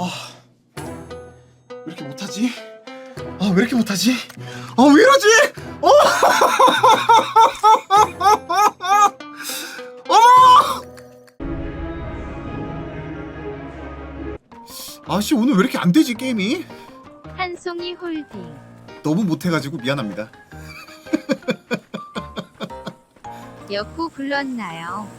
아, 왜 이렇게 못하지? 아, 왜 이렇게 못하지? 아, 왜 이러지? 어! 어머! 아씨 오늘 왜 이렇게 안 되지 게임이? 한송이 홀딩 너무 못해가지고 미안합니다. 여포 불렀나요?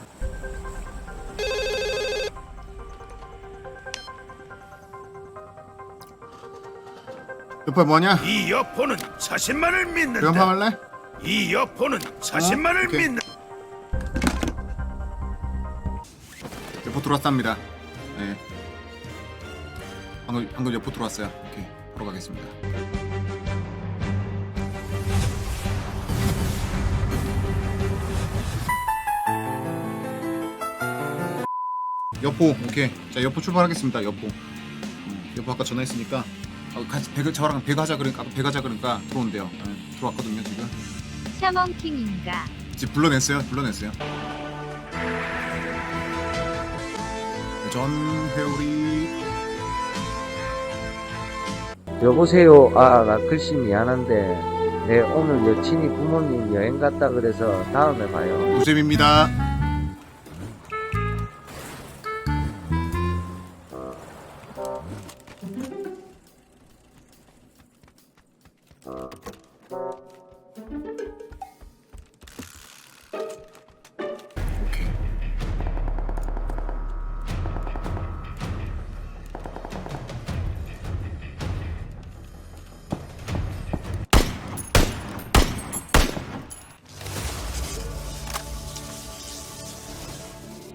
옆에 뭐하냐? 이 여포는 자신만을 믿는다. 명함할래? 이 여포는 자신만을 오케이. 믿는. 여포 들어왔답니다. 네. 방금 방금 여포 들어왔어요. 오케이 바로 가겠습니다. 여포 오케이 자 여포 출발하겠습니다. 여포 음, 여포 아까 전화했으니까 어, 같이 배그 저랑 배그 하자 그러니까 아까 배그 하자 그러니까 들어온대요. 네, 들어왔거든요 지금. 샤먼킹인가? 지금 불러냈어요. 불러냈어요. 전 회오리 여보세요. 아, 나 글씨 미안한데, 내 오늘 여친이 부모님 여행 갔다 그래서 다음에 봐요. 노잼입니다.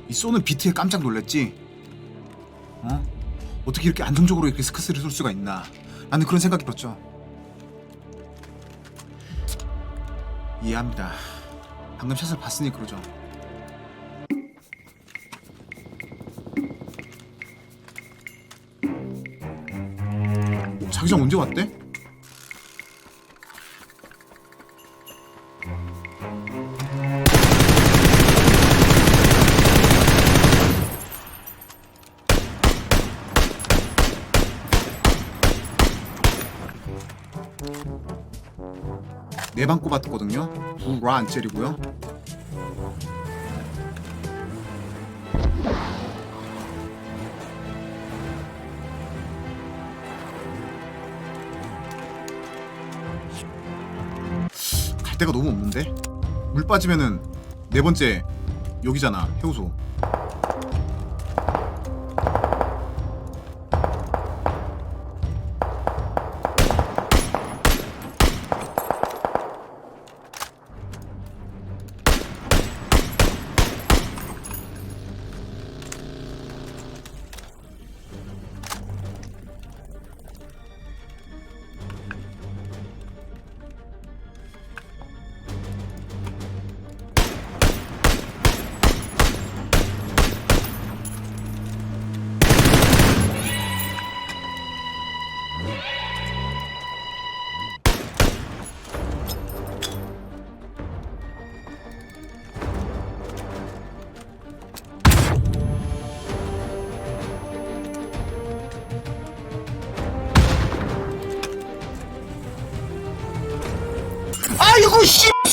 이 쏘는 비트에 깜짝 놀랐지? 어? 어떻게 이렇게 안정적으로 이렇게 스커스를 쏠 수가 있나? 나는 그런 생각이 들었죠. 이해합니다. 방금 샷을 봤으니 그러죠. 어, 자기장 언제 왔대? 네방 꼽았거든요. 두라안 째리고요. 갈 데가 너무 없는데? 물 빠지면은 네 번째 여기잖아 해우소.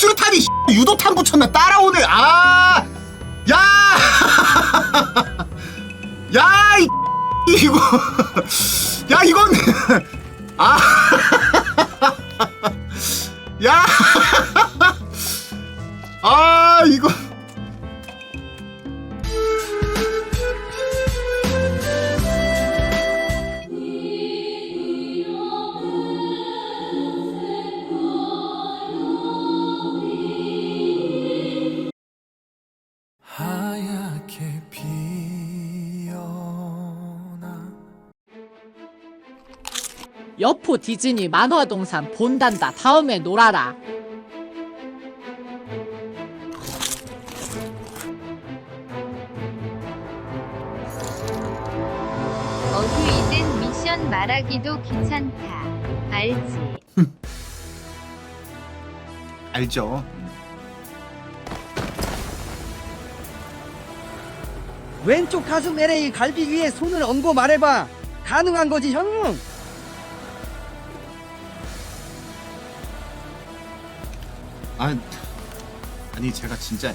수류탄이 씨, 유도탄 붙였나 따라오네 아 야! 야, 이 이거 야, 이건 아. 야! 아, 이거 여포 디즈니 만화동산 본단다. 다음에 놀아라. 어디이든 미션 말하기도 귀찮다. 알지? 알죠? 왼쪽 가슴 LA 갈비 위에 손을 얹고 말해봐. 가능한 거지 형. 아, 아니 제가 진짜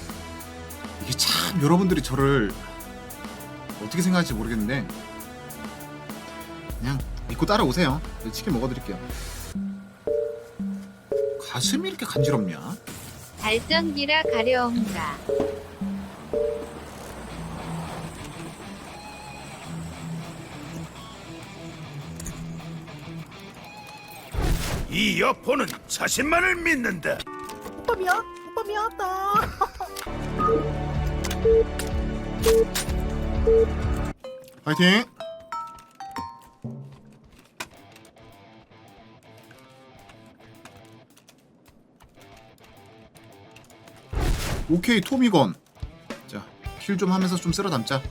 이게 참 여러분들이 저를 어떻게 생각할지 모르겠는데 그냥 믿고 따라오세요. 네, 치킨 먹어드릴게요. 가슴이 이렇게 간지럽냐? 발전기라 가려운가. 이 여포는 자신만을 믿는다. 파이팅! 오케이 토미건. 자 킬 좀 하면서 좀 쓸어 담자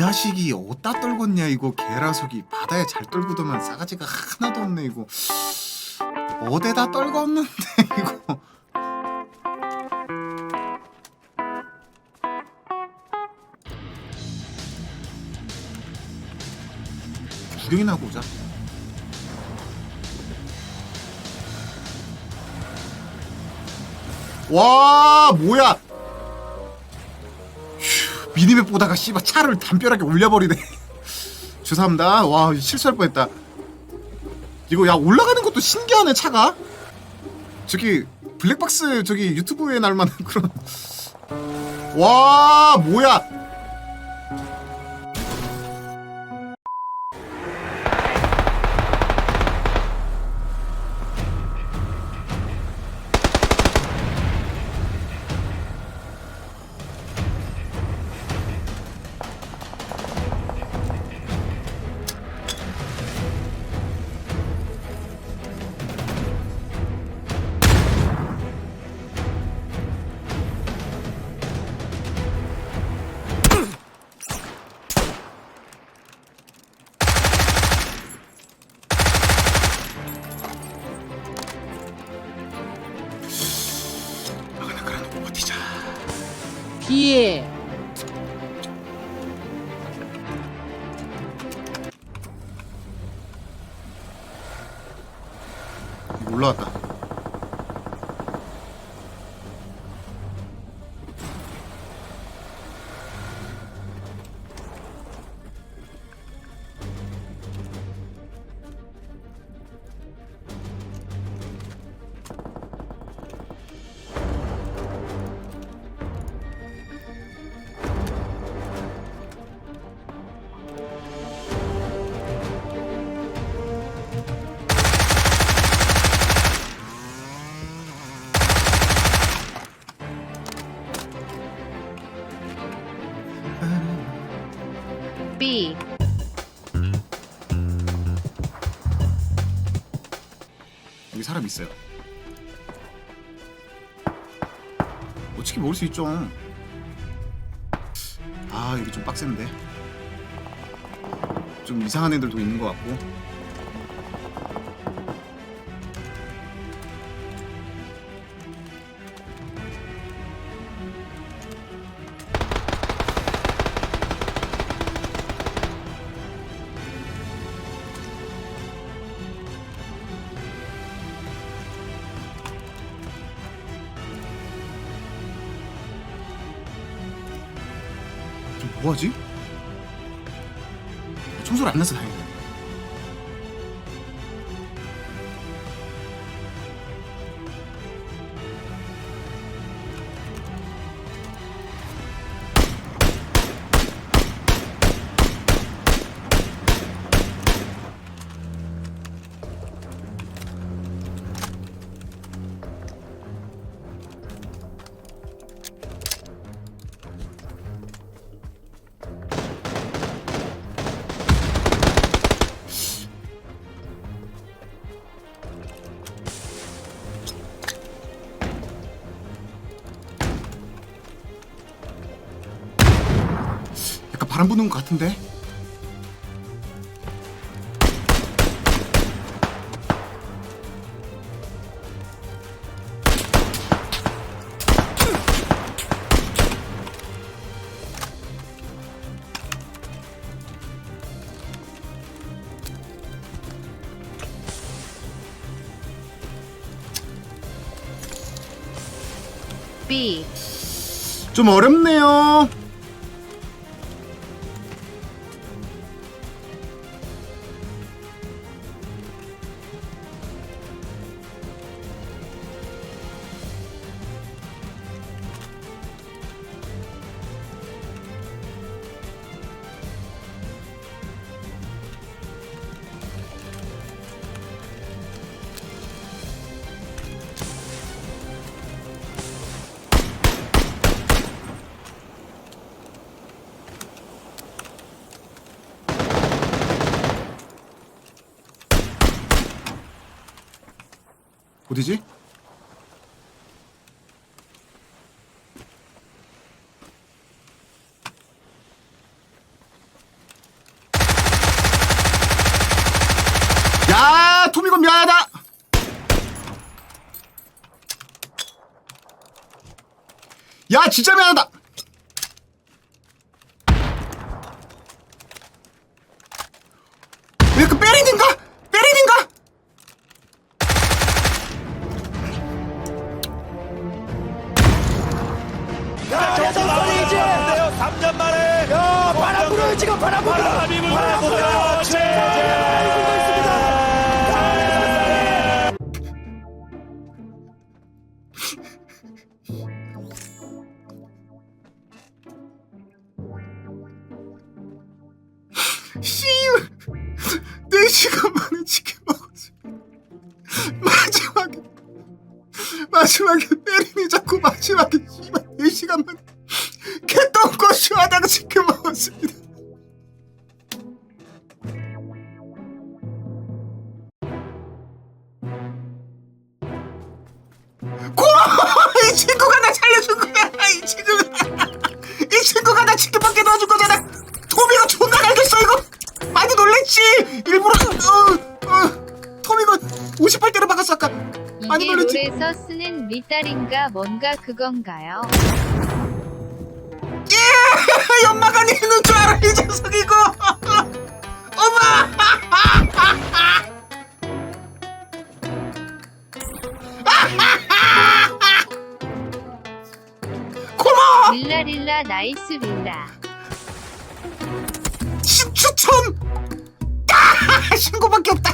자식이 어디다 떨궜냐 이거. 개라속이 바다에 잘 떨구더만 싸가지가 하나도 없네 이거. 어디다 떨궜는데 이거. 구경이나 하고 오자. 와 뭐야? 휴, 미니맵 보다가 씨발 차를 담벼락에 올려버리네. 죄송합니다. 와 실수할 뻔했다. 이거 야 올라가는 것도 신기하네 차가. 저기 블랙박스 저기 유튜브에 날 만한 그런. 와 뭐야 비 B. 여기 사람 있어요. 어떻게 먹을 수 있죠? 아 여기 좀 빡센데. 좀 이상한 애들도 있는 것 같고 뭐하지? 청소를 안 나서 다행이다 약간 바람 부는 것 같은데? 좀 어렵네요. 어디지? 야, 토미건 미안하다. 야, 진짜 미안하다. 바람 불어요 지금 불어 바람이 시간 만에 치킨 먹었어. 마지막에, 마지막에 베린이 자꾸 마지막에 치킨 먹게 도와준 거잖아! 토미가 존나 알겠어, 이거! 많이 놀랬지! 일부러, 어, 어, 토미가 58대로 박았어, 아까! 많이 이게 놀랬지? 롤에서 쓰는 리딸인가 뭔가 그건가요? 예! 연마가 있는 줄 알아, 이 녀석, 이거! 엄마! 릴라릴라 나이스 릴라. 신 추천! 아, 신고밖에 없다.